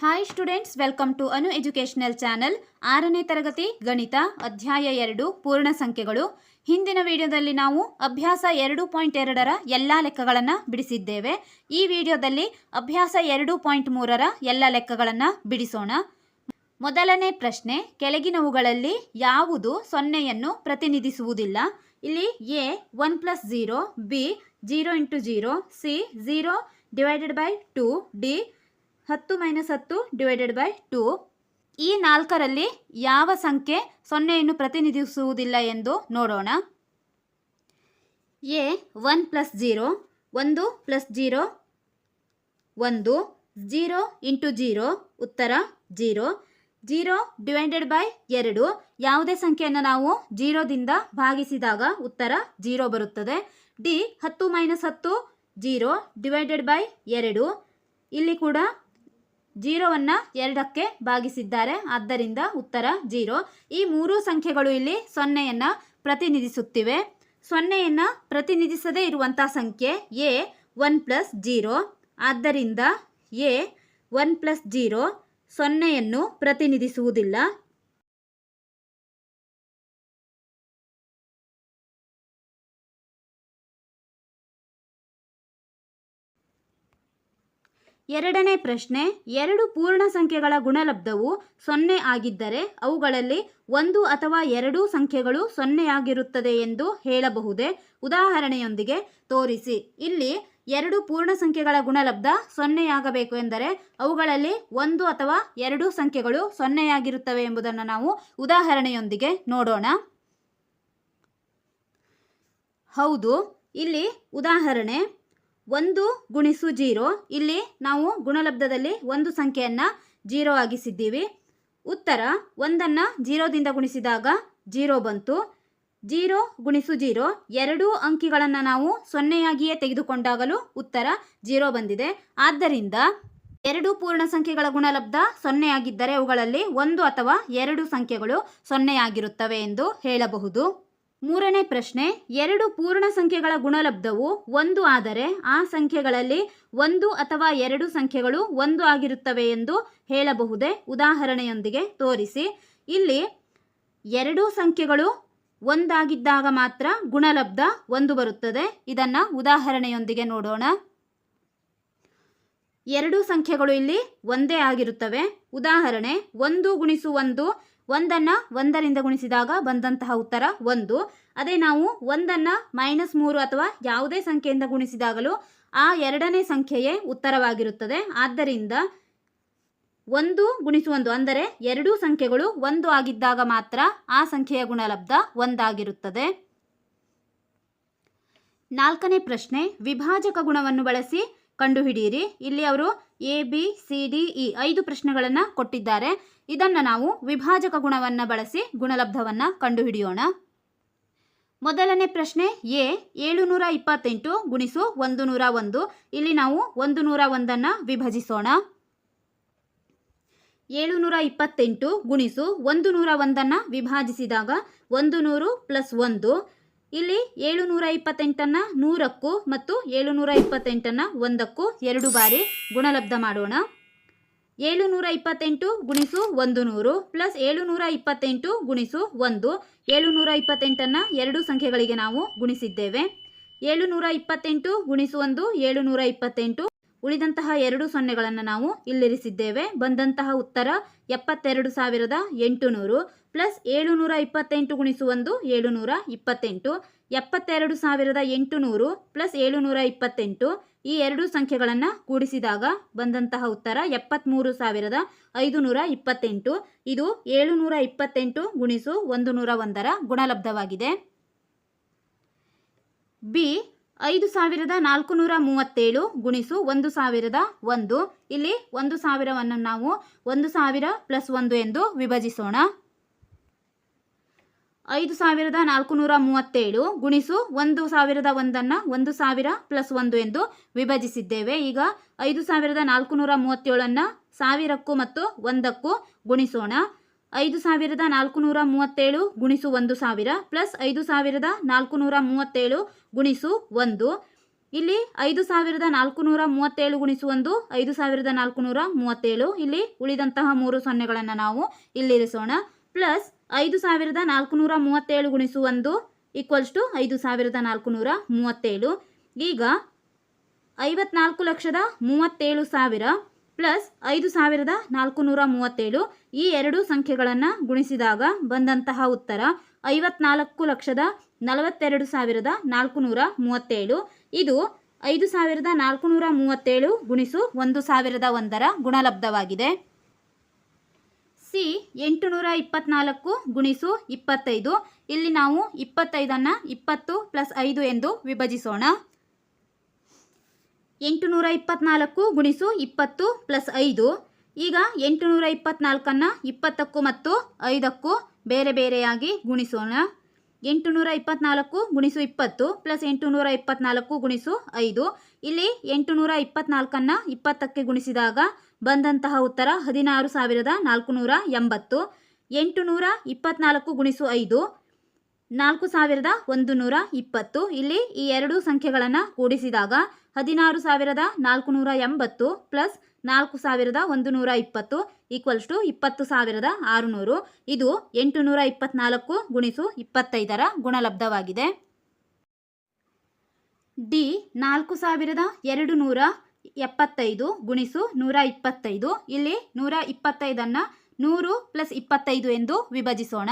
Hi students welcome to Anu educational channel ಆರನೇ ತರಗತಿ, ಗಣಿತ, ಅಧ್ಯಾಯ ಎರಡು, ಪೂರ್ಣ ಸಂಖ್ಯೆಗಳು. ಹಿಂದಿನ ವಿಡಿಯೋದಲ್ಲಿ ನಾವು ಅಭ್ಯಾಸ ಎರಡು ಪಾಯಿಂಟ್ ಎರಡರ ಎಲ್ಲ ಲೆಕ್ಕಗಳನ್ನು ಬಿಡಿಸಿದ್ದೇವೆ. ಈ ವಿಡಿಯೋದಲ್ಲಿ ಅಭ್ಯಾಸ ಎರಡು ಪಾಯಿಂಟ್ ಮೂರರ ಎಲ್ಲ ಲೆಕ್ಕಗಳನ್ನು ಬಿಡಿಸೋಣ. ಮೊದಲನೇ ಪ್ರಶ್ನೆ, ಕೆಳಗಿನವುಗಳಲ್ಲಿ ಯಾವುದು ಸೊನ್ನೆಯನ್ನು ಪ್ರತಿನಿಧಿಸುವುದಿಲ್ಲ? ಇಲ್ಲಿ A one plus zero B zero into zero C zero divided by two D ಹತ್ತು ಮೈನಸ್ ಹತ್ತು ಡಿವೈಡೆಡ್ ಬೈ ಟು. ಈ ನಾಲ್ಕರಲ್ಲಿ ಯಾವ ಸಂಖ್ಯೆ ಸೊನ್ನೆಯನ್ನು ಪ್ರತಿನಿಧಿಸುವುದಿಲ್ಲ ಎಂದು ನೋಡೋಣ. ಎ ಒನ್ ಪ್ಲಸ್ ಜೀರೋ, ಒಂದು ಪ್ಲಸ್ ಜೀರೋ, ಒಂದು, ಜೀರೋ ಇಂಟು ಜೀರೋ, ಉತ್ತರ ಜೀರೋ. ಜೀರೋ ಡಿವೈಡೆಡ್ ಬೈ ಎರಡು, ಯಾವುದೇ ಸಂಖ್ಯೆಯನ್ನು ನಾವು ಜೀರೋದಿಂದ ಭಾಗಿಸಿದಾಗ ಉತ್ತರ ಜೀರೋ ಬರುತ್ತದೆ. ಡಿ ಹತ್ತು ಮೈನಸ್ ಹತ್ತು, ಜೀರೋ ಡಿವೈಡೆಡ್ ಬೈ ಎರಡು. ಇಲ್ಲಿ ಕೂಡ ಜೀರೋವನ್ನು ಎರಡಕ್ಕೆ ಭಾಗಿಸಿದ್ದಾರೆ. ಆದ್ದರಿಂದ ಉತ್ತರ ಜೀರೋ. ಈ ಮೂರು ಸಂಖ್ಯೆಗಳು ಇಲ್ಲಿ ಸೊನ್ನೆಯನ್ನು ಪ್ರತಿನಿಧಿಸುತ್ತಿವೆ. ಸೊನ್ನೆಯನ್ನು ಪ್ರತಿನಿಧಿಸದೇ ಇರುವಂಥ ಸಂಖ್ಯೆ ಎ ಒನ್ ಪ್ಲಸ್ ಜೀರೋ. ಆದ್ದರಿಂದ ಎ ಒನ್ ಪ್ಲಸ್ ಜೀರೋ ಸೊನ್ನೆಯನ್ನು ಪ್ರತಿನಿಧಿಸುವುದಿಲ್ಲ. ಎರಡನೇ ಪ್ರಶ್ನೆ, ಎರಡು ಪೂರ್ಣ ಸಂಖ್ಯೆಗಳ ಗುಣಲಬ್ಧವು ಸೊನ್ನೆ ಆಗಿದ್ದರೆ ಅವುಗಳಲ್ಲಿ ಒಂದು ಅಥವಾ ಎರಡೂ ಸಂಖ್ಯೆಗಳು ಸೊನ್ನೆಯಾಗಿರುತ್ತದೆ ಎಂದು ಹೇಳಬಹುದೇ? ಉದಾಹರಣೆಯೊಂದಿಗೆ ತೋರಿಸಿ. ಇಲ್ಲಿ ಎರಡು ಪೂರ್ಣ ಸಂಖ್ಯೆಗಳ ಗುಣಲಬ್ಧ ಸೊನ್ನೆಯಾಗಬೇಕು ಎಂದರೆ ಅವುಗಳಲ್ಲಿ ಒಂದು ಅಥವಾ ಎರಡೂ ಸಂಖ್ಯೆಗಳು ಸೊನ್ನೆಯಾಗಿರುತ್ತವೆ ಎಂಬುದನ್ನು ನಾವು ಉದಾಹರಣೆಯೊಂದಿಗೆ ನೋಡೋಣ. ಹೌದು, ಇಲ್ಲಿ ಉದಾಹರಣೆ ಒಂದು ಗುಣಿಸು ಜೀರೋ. ಇಲ್ಲಿ ನಾವು ಗುಣಲಬ್ಧದಲ್ಲಿ ಒಂದು ಸಂಖ್ಯೆಯನ್ನು ಜೀರೋ ಆಗಿಸಿದ್ದೀವಿ. ಉತ್ತರ, ಒಂದನ್ನು ಜೀರೋದಿಂದ ಗುಣಿಸಿದಾಗ ಜೀರೋ ಬಂತು. ಜೀರೋ ಗುಣಿಸು ಜೀರೋ. ಎರಡೂ ಅಂಕಿಗಳನ್ನು ನಾವು ಸೊನ್ನೆಯಾಗಿಯೇ ತೆಗೆದುಕೊಂಡಾಗಲೂ ಉತ್ತರ ಜೀರೋ ಬಂದಿದೆ. ಆದ್ದರಿಂದ ಎರಡು ಪೂರ್ಣ ಸಂಖ್ಯೆಗಳ ಗುಣಲಬ್ಧ ಸೊನ್ನೆಯಾಗಿದ್ದರೆ ಅವುಗಳಲ್ಲಿ ಒಂದು ಅಥವಾ ಎರಡು ಸಂಖ್ಯೆಗಳು ಸೊನ್ನೆಯಾಗಿರುತ್ತವೆ ಎಂದು ಹೇಳಬಹುದು. ಮೂರನೇ ಪ್ರಶ್ನೆ, ಎರಡು ಪೂರ್ಣ ಸಂಖ್ಯೆಗಳ ಗುಣಲಬ್ಧವು ಒಂದು ಆದರೆ ಆ ಸಂಖ್ಯೆಗಳಲ್ಲಿ ಒಂದು ಅಥವಾ ಎರಡು ಸಂಖ್ಯೆಗಳು ಒಂದು ಆಗಿರುತ್ತವೆ ಎಂದು ಹೇಳಬಹುದೇ? ಉದಾಹರಣೆಯೊಂದಿಗೆ ತೋರಿಸಿ. ಇಲ್ಲಿ ಎರಡು ಸಂಖ್ಯೆಗಳು ಒಂದಾಗಿದ್ದಾಗ ಮಾತ್ರ ಗುಣಲಬ್ಧ ಒಂದು ಬರುತ್ತದೆ. ಇದನ್ನು ಉದಾಹರಣೆಯೊಂದಿಗೆ ನೋಡೋಣ. ಎರಡು ಸಂಖ್ಯೆಗಳು ಇಲ್ಲಿ ಒಂದೇ ಆಗಿರುತ್ತವೆ. ಉದಾಹರಣೆ, ಒಂದು ಗುಣಿಸು ಒಂದು ಒಂದನ್ನು ಒಂದರಿಂದ ಗುಣಿಸಿದಾಗ ಬಂದಂತಹ ಉತ್ತರ ಒಂದು. ಅದೇ ನಾವು ಒಂದನ್ನು ಮೈನಸ್ ಮೂರು ಅಥವಾ ಯಾವುದೇ ಸಂಖ್ಯೆಯಿಂದ ಗುಣಿಸಿದಾಗಲೂ ಆ ಎರಡನೇ ಸಂಖ್ಯೆಯೇ ಉತ್ತರವಾಗಿರುತ್ತದೆ. ಆದ್ದರಿಂದ ಒಂದು ಗುಣಿಸು ಒಂದು ಅಂದರೆ ಎರಡೂ ಸಂಖ್ಯೆಗಳು ಒಂದು ಆಗಿದ್ದಾಗ ಮಾತ್ರ ಆ ಸಂಖ್ಯೆಯ ಗುಣಲಬ್ಧ ಒಂದಾಗಿರುತ್ತದೆ. ನಾಲ್ಕನೇ ಪ್ರಶ್ನೆ, ವಿಭಾಜಕ ಗುಣವನ್ನು ಬಳಸಿ ಕಂಡುಹಿಡಿಯಿರಿ. ಇಲ್ಲಿ ಅವರು A, B, C, D, E ಐದು ಪ್ರಶ್ನೆಗಳನ್ನು ಕೊಟ್ಟಿದ್ದಾರೆ. ಇದನ್ನು ನಾವು ವಿಭಾಜಕ ಗುಣವನ್ನು ಬಳಸಿ ಗುಣಲಬ್ಧವನ್ನು ಕಂಡುಹಿಡಿಯೋಣ. ಮೊದಲನೇ ಪ್ರಶ್ನೆ ಎ, ಏಳುನೂರ ಇಪ್ಪತ್ತೆಂಟು ಗುಣಿಸು ಒಂದು ನೂರ ಒಂದು. ಇಲ್ಲಿ ನಾವು ಒಂದು ನೂರ ಒಂದನ್ನು ವಿಭಜಿಸೋಣ. ಏಳುನೂರ ಇಪ್ಪತ್ತೆಂಟು ಗುಣಿಸು ಒಂದು ನೂರ ಒಂದನ್ನು ವಿಭಾಜಿಸಿದಾಗ ಒಂದು ನೂರು ಪ್ಲಸ್ ಒಂದು. ಇಲ್ಲಿ ಏಳುನೂರ ಇಪ್ಪತ್ತೆಂಟನ್ನು ನೂರಕ್ಕೂ ಮತ್ತು ಏಳುನೂರ ಇಪ್ಪತ್ತೆಂಟನ್ನು ಒಂದಕ್ಕೂ ಎರಡು ಬಾರಿ ಗುಣಲಬ್ಧ ಮಾಡೋಣ. ಏಳುನೂರ ಇಪ್ಪತ್ತೆಂಟು ಗುಣಿಸು ಒಂದು ನೂರು ಪ್ಲಸ್ ಏಳುನೂರ ಇಪ್ಪತ್ತೆಂಟು ಗುಣಿಸು ಒಂದು. ಏಳುನೂರ ಇಪ್ಪತ್ತೆಂಟನ್ನು ಎರಡು ಸಂಖ್ಯೆಗಳಿಗೆ ನಾವು ಗುಣಿಸಿದ್ದೇವೆ. ಏಳುನೂರ ಇಪ್ಪತ್ತೆಂಟು ಗುಣಿಸು ಒಂದು ಏಳುನೂರ ಇಪ್ಪತ್ತೆಂಟು ಉಳಿದಂತಹ ಎರಡು ಸೊನ್ನೆಗಳನ್ನು ನಾವು ಇಲ್ಲಿರಿಸಿದ್ದೇವೆ. ಬಂದಂತಹ ಉತ್ತರ ಎಪ್ಪತ್ತೆರಡು ಸಾವಿರದ ಎಂಟುನೂರು ಪ್ಲಸ್ ಏಳುನೂರ ಇಪ್ಪತ್ತೆಂಟು ಗುಣಿಸು ಒಂದು, ಏಳುನೂರ ಇಪ್ಪತ್ತೆಂಟು. ಎಪ್ಪತ್ತೆರಡು ಸಾವಿರದ ಎಂಟುನೂರು ಪ್ಲಸ್ ಏಳುನೂರ ಇಪ್ಪತ್ತೆಂಟು. ಈ ಎರಡು ಸಂಖ್ಯೆಗಳನ್ನು ಕೂಡಿಸಿದಾಗ ಬಂದಂತಹ ಉತ್ತರ ಎಪ್ಪತ್ತ್ಮೂರು ಸಾವಿರದ ಐದುನೂರ ಇಪ್ಪತ್ತೆಂಟು. ಇದು ಏಳುನೂರ ಇಪ್ಪತ್ತೆಂಟು ಗುಣಿಸು ಒಂದು ನೂರ ಒಂದರ ಗುಣಲಬ್ಧವಾಗಿದೆ. ಬಿ ಐದು ಸಾವಿರದ ನಾಲ್ಕುನೂರ ಮೂವತ್ತೇಳು ಗುಣಿಸು ಒಂದು ಸಾವಿರದ ಒಂದು. ಇಲ್ಲಿ ಒಂದು ಸಾವಿರವನ್ನು ನಾವು ಒಂದು ಸಾವಿರ ಪ್ಲಸ್ ಒಂದು ಎಂದು ವಿಭಜಿಸೋಣ. ಐದು ಸಾವಿರದ ನಾಲ್ಕುನೂರ ಮೂವತ್ತೇಳು ಗುಣಿಸು ಒಂದು ಸಾವಿರದ ಒಂದನ್ನು ಒಂದು ಸಾವಿರ ಪ್ಲಸ್ ಒಂದು ಎಂದು ವಿಭಜಿಸಿದ್ದೇವೆ. ಈಗ ಐದು ಸಾವಿರದ ನಾಲ್ಕುನೂರ ಮೂವತ್ತೇಳನ್ನು ಸಾವಿರಕ್ಕೂ ಮತ್ತು ಒಂದಕ್ಕೂ ಗುಣಿಸೋಣ. ಐದು ಸಾವಿರದ ನಾಲ್ಕುನೂರ ಮೂವತ್ತೇಳು ಗುಣಿಸು ಒಂದು ಸಾವಿರ ಪ್ಲಸ್ ಐದು ಸಾವಿರದ ನಾಲ್ಕು ನೂರ ಮೂವತ್ತೇಳು ಗುಣಿಸು ಒಂದು. ಇಲ್ಲಿ ಐದು ಸಾವಿರದ ನಾಲ್ಕು ನೂರ ಮೂವತ್ತೇಳು ಗುಣಿಸು ಒಂದು, ಐದು ಸಾವಿರದ ನಾಲ್ಕು ನೂರ ಮೂವತ್ತೇಳು. ಇಲ್ಲಿ ಉಳಿದಂತಹ ಮೂರು ಸೊನ್ನೆಗಳನ್ನು ನಾವು ಇಲ್ಲಿರಿಸೋಣ ಪ್ಲಸ್ ಐದು ಸಾವಿರದ ನಾಲ್ಕು ನೂರ ಮೂವತ್ತೇಳು ಗುಣಿಸು ಒಂದು ಈಕ್ವಲ್ಸ್ ಟು ಐದು ಸಾವಿರದ ನಾಲ್ಕು ನೂರ ಮೂವತ್ತೇಳು. ಈಗ ಐವತ್ನಾಲ್ಕು ಲಕ್ಷದ ಮೂವತ್ತೇಳು ಸಾವಿರ ಪ್ಲಸ್ ಐದು ಸಾವಿರದ ನಾಲ್ಕು ನೂರ ಮೂವತ್ತೇಳು ಈ ಎರಡು ಸಂಖ್ಯೆಗಳನ್ನು ಗುಣಿಸಿದಾಗ ಬಂದಂತಹ ಉತ್ತರ ಐವತ್ನಾಲ್ಕು ಲಕ್ಷದ ನಲವತ್ತೆರಡು ಸಾವಿರದ ನಾಲ್ಕು ನೂರ ಮೂವತ್ತೇಳು. ಇದು ಐದು ಸಾವಿರದ ನಾಲ್ಕು ನೂರ ಮೂವತ್ತೇಳು ಗುಣಿಸು ಒಂದು ಸಾವಿರದ ಒಂದರ ಗುಣಲಬ್ಧವಾಗಿದೆ. ಸಿ ಎಂಟುನೂರ ಇಪ್ಪತ್ನಾಲ್ಕು ಗುಣಿಸು ಇಪ್ಪತ್ತೈದು. ಇಲ್ಲಿ ನಾವು ಇಪ್ಪತ್ತೈದನ್ನು ಇಪ್ಪತ್ತು ಪ್ಲಸ್ ಐದು ಎಂದು ವಿಭಜಿಸೋಣ. ಎಂಟುನೂರ ಇಪ್ಪತ್ನಾಲ್ಕು ಗುಣಿಸು ಇಪ್ಪತ್ತು ಪ್ಲಸ್ ಐದು. ಈಗ ಎಂಟುನೂರ ಇಪ್ಪತ್ನಾಲ್ಕನ್ನು ಇಪ್ಪತ್ತಕ್ಕೂ ಮತ್ತು ಐದಕ್ಕೂ ಬೇರೆ ಬೇರೆಯಾಗಿ ಗುಣಿಸೋಣ. ಎಂಟುನೂರ ಇಪ್ಪತ್ನಾಲ್ಕು ಗುಣಿಸು ಇಪ್ಪತ್ತು ಪ್ಲಸ್ ಎಂಟುನೂರ ಇಪ್ಪತ್ನಾಲ್ಕು ಗುಣಿಸು ಐದು. ಇಲ್ಲಿ ಎಂಟುನೂರ ಇಪ್ಪತ್ನಾಲ್ಕನ್ನು ಇಪ್ಪತ್ತಕ್ಕೆ ಗುಣಿಸಿದಾಗ ಬಂದಂತಹ ಉತ್ತರ ಹದಿನಾರು ಸಾವಿರದ ನಾಲ್ಕು ನೂರ ಎಂಬತ್ತು. ಎಂಟುನೂರ ಇಪ್ಪತ್ನಾಲ್ಕು ಗುಣಿಸು ಐದು. ನಾಲ್ಕು ಸಾವಿರದ ಒಂದು ನೂರ ಇಪ್ಪತ್ತು. ಇಲ್ಲಿ ಈ ಎರಡು ಸಂಖ್ಯೆಗಳನ್ನು ಕೂಡಿಸಿದಾಗ ಹದಿನಾರು ಸಾವಿರದ ನಾಲ್ಕು ನೂರ ಎಂಬತ್ತು ಪ್ಲಸ್ ನಾಲ್ಕು ಸಾವಿರದ ಒಂದು ನೂರ ಇಪ್ಪತ್ತು ಈಕ್ವಲ್ಸ್ ಟು ಇಪ್ಪತ್ತು ಸಾವಿರದ ಆರುನೂರು. ಇದು ಎಂಟು ನೂರ ಇಪ್ಪತ್ನಾಲ್ಕು ಗುಣಿಸು ಇಪ್ಪತ್ತೈದರ ಗುಣಲಬ್ಧವಾಗಿದೆ. ಡಿ ನಾಲ್ಕು ಸಾವಿರದ ಎರಡು ನೂರ ಎಪ್ಪತ್ತೈದು ಗುಣಿಸು ನೂರ ಇಪ್ಪತ್ತೈದು. ಇಲ್ಲಿ ನೂರ ಇಪ್ಪತ್ತೈದನ್ನು ನೂರು ಪ್ಲಸ್ ಇಪ್ಪತ್ತೈದು ಎಂದು ವಿಭಜಿಸೋಣ.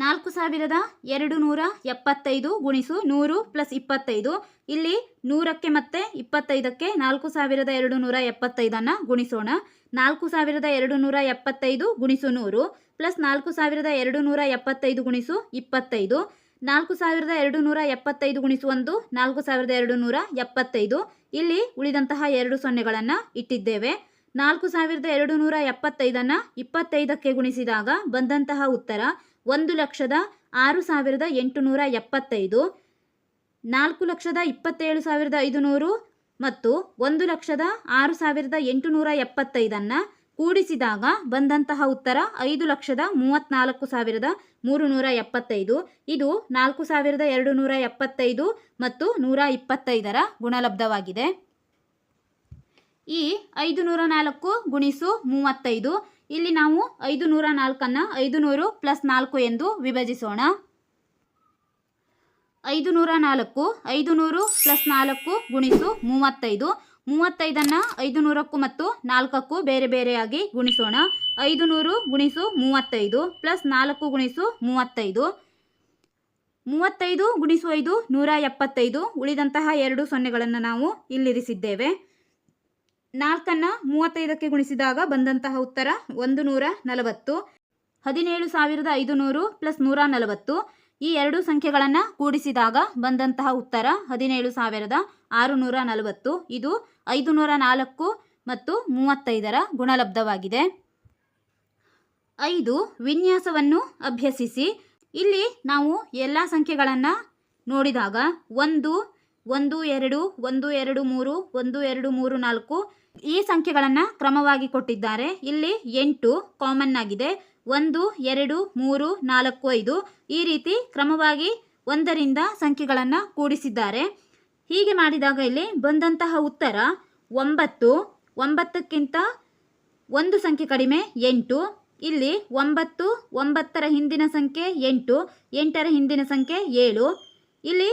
ನಾಲ್ಕು ಸಾವಿರದ ಎರಡು ನೂರ ಎಪ್ಪತ್ತೈದು ಗುಣಿಸು ನೂರು ಪ್ಲಸ್ ಇಪ್ಪತ್ತೈದು. ಇಲ್ಲಿ ನೂರಕ್ಕೆ ಮತ್ತೆ ಇಪ್ಪತ್ತೈದಕ್ಕೆ ನಾಲ್ಕು ಸಾವಿರದ ಎರಡು ನೂರ ಎಪ್ಪತ್ತೈದನ್ನು ಗುಣಿಸೋಣ. ನಾಲ್ಕು ಸಾವಿರದ ಎರಡು ನೂರ ಎಪ್ಪತ್ತೈದು ಗುಣಿಸು ನೂರು ಪ್ಲಸ್ ನಾಲ್ಕು ಸಾವಿರದ ಎರಡು ನೂರ ಎಪ್ಪತ್ತೈದು ಗುಣಿಸು ಇಪ್ಪತ್ತೈದು. ನಾಲ್ಕು ಸಾವಿರದ ಎರಡು ನೂರ ಎಪ್ಪತ್ತೈದು ಗುಣಿಸು ಒಂದು, ನಾಲ್ಕು ಸಾವಿರದ ಎರಡು ನೂರ ಎಪ್ಪತ್ತೈದು. ಇಲ್ಲಿ ಉಳಿದಂತಹ ಎರಡು ಸೊನ್ನೆಗಳನ್ನು ಇಟ್ಟಿದ್ದೇವೆ. ನಾಲ್ಕು ಸಾವಿರದ ಎರಡು ನೂರ ಎಪ್ಪತ್ತೈದನ್ನು ಇಪ್ಪತ್ತೈದಕ್ಕೆ ಗುಣಿಸಿದಾಗ ಬಂದಂತಹ ಉತ್ತರ ಒಂದು ಲಕ್ಷದ ಆರು ಸಾವಿರದ ಎಂಟುನೂರ ಎಪ್ಪತ್ತೈದು, ನಾಲ್ಕು ಲಕ್ಷದ ಇಪ್ಪತ್ತೇಳು ಸಾವಿರದ ಐದುನೂರು ಮತ್ತು ಒಂದು ಲಕ್ಷದ ಆರು ಸಾವಿರದ ಎಂಟುನೂರ ಎಪ್ಪತ್ತೈದನ್ನು ಕೂಡಿಸಿದಾಗ ಬಂದಂತಹ ಉತ್ತರ ಐದು ಲಕ್ಷದ ಮೂವತ್ತ್ನಾಲ್ಕು ಸಾವಿರದ ಮೂರು ನೂರ ಎಪ್ಪತ್ತೈದು. ಇದು ನಾಲ್ಕು ಸಾವಿರದ ಎರಡು ನೂರ ಎಪ್ಪತ್ತೈದು ಮತ್ತು ನೂರ ಇಪ್ಪತ್ತೈದರ ಗುಣಲಬ್ಧವಾಗಿದೆ. ಈ ಐದು ನೂರ ನಾಲ್ಕು ಗುಣಿಸು ಮೂವತ್ತೈದು ಇಲ್ಲಿ ನಾವು ಐದು ನೂರ ನಾಲ್ಕನ್ನು ಐದು ನೂರು ಪ್ಲಸ್ ನಾಲ್ಕು ಎಂದು ವಿಭಜಿಸೋಣ. ಐದು ನೂರ ನಾಲ್ಕು ಐದು ನೂರು ಪ್ಲಸ್ ನಾಲ್ಕು ಗುಣಿಸು ಮೂವತ್ತೈದು. ಮೂವತ್ತೈದನ್ನು ಐದು ನೂರಕ್ಕೂ ಮತ್ತು ನಾಲ್ಕಕ್ಕೂ ಬೇರೆ ಬೇರೆಯಾಗಿ ಗುಣಿಸೋಣ. ಐದು ನೂರು ಗುಣಿಸು ಮೂವತ್ತೈದು ಪ್ಲಸ್ ನಾಲ್ಕು ಗುಣಿಸು ಮೂವತ್ತೈದು. ಮೂವತ್ತೈದು ಗುಣಿಸು ಐದು ನೂರ ಎಪ್ಪತ್ತೈದು. ಉಳಿದಂತಹ ಎರಡು ಸೊನ್ನೆಗಳನ್ನು ನಾವು ಇಲ್ಲಿರಿಸಿದ್ದೇವೆ. ನಾಲ್ಕನ್ನು ಮೂವತ್ತೈದಕ್ಕೆ ಗುಣಿಸಿದಾಗ ಬಂದಂತಹ ಉತ್ತರ ಒಂದು ನೂರ ನಲವತ್ತು. ಹದಿನೇಳು ಸಾವಿರದ ಐದು ನೂರು ಪ್ಲಸ್ ನೂರ ನಲವತ್ತು. ಈ ಎರಡು ಸಂಖ್ಯೆಗಳನ್ನು ಕೂಡಿಸಿದಾಗ ಬಂದಂತಹ ಉತ್ತರ ಹದಿನೇಳು ಸಾವಿರದ ಆರುನೂರ ನಲವತ್ತು. ಇದು ಐದು ನೂರ ನಾಲ್ಕು ಮತ್ತು ಮೂವತ್ತೈದರ ಗುಣಲಬ್ಧವಾಗಿದೆ. ಐದು, ವಿನ್ಯಾಸವನ್ನು ಅಭ್ಯಸಿಸಿ. ಇಲ್ಲಿ ನಾವು ಎಲ್ಲ ಸಂಖ್ಯೆಗಳನ್ನು ನೋಡಿದಾಗ ಒಂದು ಒಂದು, ಎರಡು ಒಂದು, ಎರಡು, ಮೂರು, ಒಂದು, ಎರಡು, ಮೂರು, ನಾಲ್ಕು ಈ ಸಂಖ್ಯೆಗಳನ್ನು ಕ್ರಮವಾಗಿ ಕೊಟ್ಟಿದ್ದಾರೆ. ಇಲ್ಲಿ ಎಂಟು ಕಾಮನ್ ಆಗಿದೆ. ಒಂದು, ಎರಡು, ಮೂರು, ನಾಲ್ಕು, ಐದು ಈ ರೀತಿ ಕ್ರಮವಾಗಿ ಒಂದರಿಂದ ಸಂಖ್ಯೆಗಳನ್ನು ಕೂಡಿಸಿದ್ದಾರೆ. ಹೀಗೆ ಮಾಡಿದಾಗ ಇಲ್ಲಿ ಬಂದಂತಹ ಉತ್ತರ ಒಂಬತ್ತು. ಒಂಬತ್ತಕ್ಕಿಂತ ಒಂದು ಸಂಖ್ಯೆ ಕಡಿಮೆ ಎಂಟು. ಇಲ್ಲಿ ಒಂಬತ್ತು, ಒಂಬತ್ತರ ಹಿಂದಿನ ಸಂಖ್ಯೆ ಎಂಟು, ಎಂಟರ ಹಿಂದಿನ ಸಂಖ್ಯೆ ಏಳು. ಇಲ್ಲಿ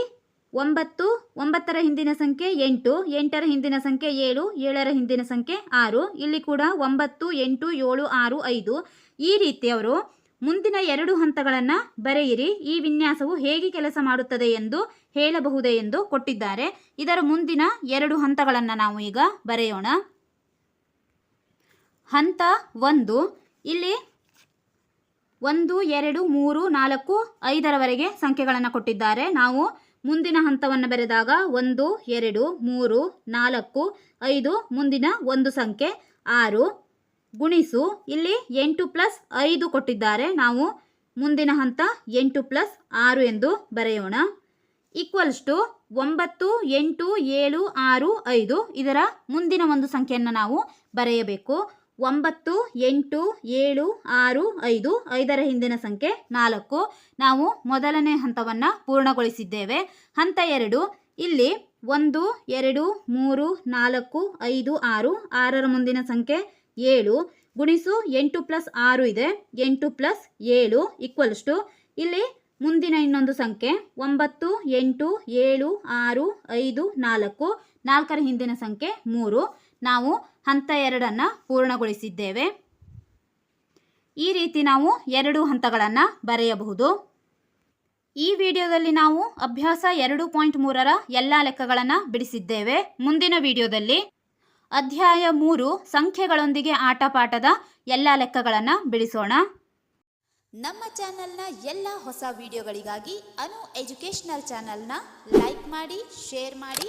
ಒಂಬತ್ತು ಒಂಬತ್ತರ ಹಿಂದಿನ ಸಂಖ್ಯೆ ಎಂಟು, ಎಂಟರ ಹಿಂದಿನ ಸಂಖ್ಯೆ ಏಳು, ಏಳರ ಹಿಂದಿನ ಸಂಖ್ಯೆ ಆರು, ಇಲ್ಲಿ ಕೂಡ ಒಂಬತ್ತು, ಎಂಟು, ಏಳು, ಆರು, ಐದು. ಈ ರೀತಿ ಅವರು ಮುಂದಿನ ಎರಡು ಹಂತಗಳನ್ನು ಬರೆಯಿರಿ. ಈ ವಿನ್ಯಾಸವು ಹೇಗೆ ಕೆಲಸ ಮಾಡುತ್ತದೆ ಎಂದು ಹೇಳಬಹುದೇ ಎಂದು ಕೊಟ್ಟಿದ್ದಾರೆ. ಇದರ ಮುಂದಿನ ಎರಡು ಹಂತಗಳನ್ನು ನಾವು ಈಗ ಬರೆಯೋಣ. ಹಂತ ಒಂದು, ಇಲ್ಲಿ ಒಂದು, ಎರಡು, ಮೂರು, ನಾಲ್ಕು, ಐದರವರೆಗೆ ಸಂಖ್ಯೆಗಳನ್ನು ಕೊಟ್ಟಿದ್ದಾರೆ. ನಾವು ಮುಂದಿನ ಹಂತವನ್ನು ಬರೆದಾಗ ಒಂದು, ಎರಡು, ಮೂರು, ನಾಲ್ಕು, ಐದು, ಮುಂದಿನ ಒಂದು ಸಂಖ್ಯೆ ಆರು ಗುಣಿಸು. ಇಲ್ಲಿ ಎಂಟು ಪ್ಲಸ್ ಐದು ಕೊಟ್ಟಿದ್ದಾರೆ. ನಾವು ಮುಂದಿನ ಹಂತ ಎಂಟು ಪ್ಲಸ್ ಆರು ಎಂದು ಬರೆಯೋಣ. ಈಕ್ವಲ್ಸ್ ಟು ಒಂಬತ್ತು, ಎಂಟು, ಏಳು, ಆರು, ಐದು ಇದರ ಮುಂದಿನ ಒಂದು ಸಂಖ್ಯೆಯನ್ನು ನಾವು ಬರೆಯಬೇಕು. ಒಂಬತ್ತು, ಎಂಟು, ಏಳು, ಆರು, ಐದು, ಐದರ ಹಿಂದಿನ ಸಂಖ್ಯೆ ನಾಲ್ಕು. ನಾವು ಮೊದಲನೇ ಹಂತವನ್ನು ಪೂರ್ಣಗೊಳಿಸಿದ್ದೇವೆ. ಹಂತ ಎರಡು, ಇಲ್ಲಿ ಒಂದು, ಎರಡು, ಮೂರು, ನಾಲ್ಕು, ಐದು, ಆರು, ಆರರ ಮುಂದಿನ ಸಂಖ್ಯೆ ಏಳು. ಗುಣಿಸು ಎಂಟು ಪ್ಲಸ್ ಆರು ಇದೆ. ಎಂಟು ಪ್ಲಸ್ ಏಳು ಈಕ್ವಲ್ಸ್ ಟು ಇಲ್ಲಿ ಮುಂದಿನ ಇನ್ನೊಂದು ಸಂಖ್ಯೆ ಒಂಬತ್ತು, ಎಂಟು, ಏಳು, ಆರು, ಐದು, ನಾಲ್ಕು. ನಾಲ್ಕರ ಹಿಂದಿನ ಸಂಖ್ಯೆ ಮೂರು. ನಾವು ಹಂತ ಎರಡನ್ನು ಪೂರ್ಣಗೊಳಿಸಿದ್ದೇವೆ. ಈ ರೀತಿ ನಾವು ಎರಡು ಹಂತಗಳನ್ನು ಬರೆಯಬಹುದು. ಈ ವಿಡಿಯೋದಲ್ಲಿ ನಾವು ಅಭ್ಯಾಸ ಎರಡು ಪಾಯಿಂಟ್ ಮೂರರ ಎಲ್ಲ ಲೆಕ್ಕಗಳನ್ನು ಬಿಡಿಸಿದ್ದೇವೆ. ಮುಂದಿನ ವಿಡಿಯೋದಲ್ಲಿ ಅಧ್ಯಾಯ ಮೂರು ಸಂಖ್ಯೆಗಳೊಂದಿಗೆ ಆಟಪಾಠದ ಎಲ್ಲ ಲೆಕ್ಕಗಳನ್ನು ಬಿಡಿಸೋಣ. ನಮ್ಮ ಚಾನೆಲ್ನ ಎಲ್ಲ ಹೊಸ ವಿಡಿಯೋಗಳಿಗಾಗಿ ಅನು ಎಜುಕೇಷನಲ್ ಚಾನೆಲ್ನ ಲೈಕ್ ಮಾಡಿ, ಶೇರ್ ಮಾಡಿ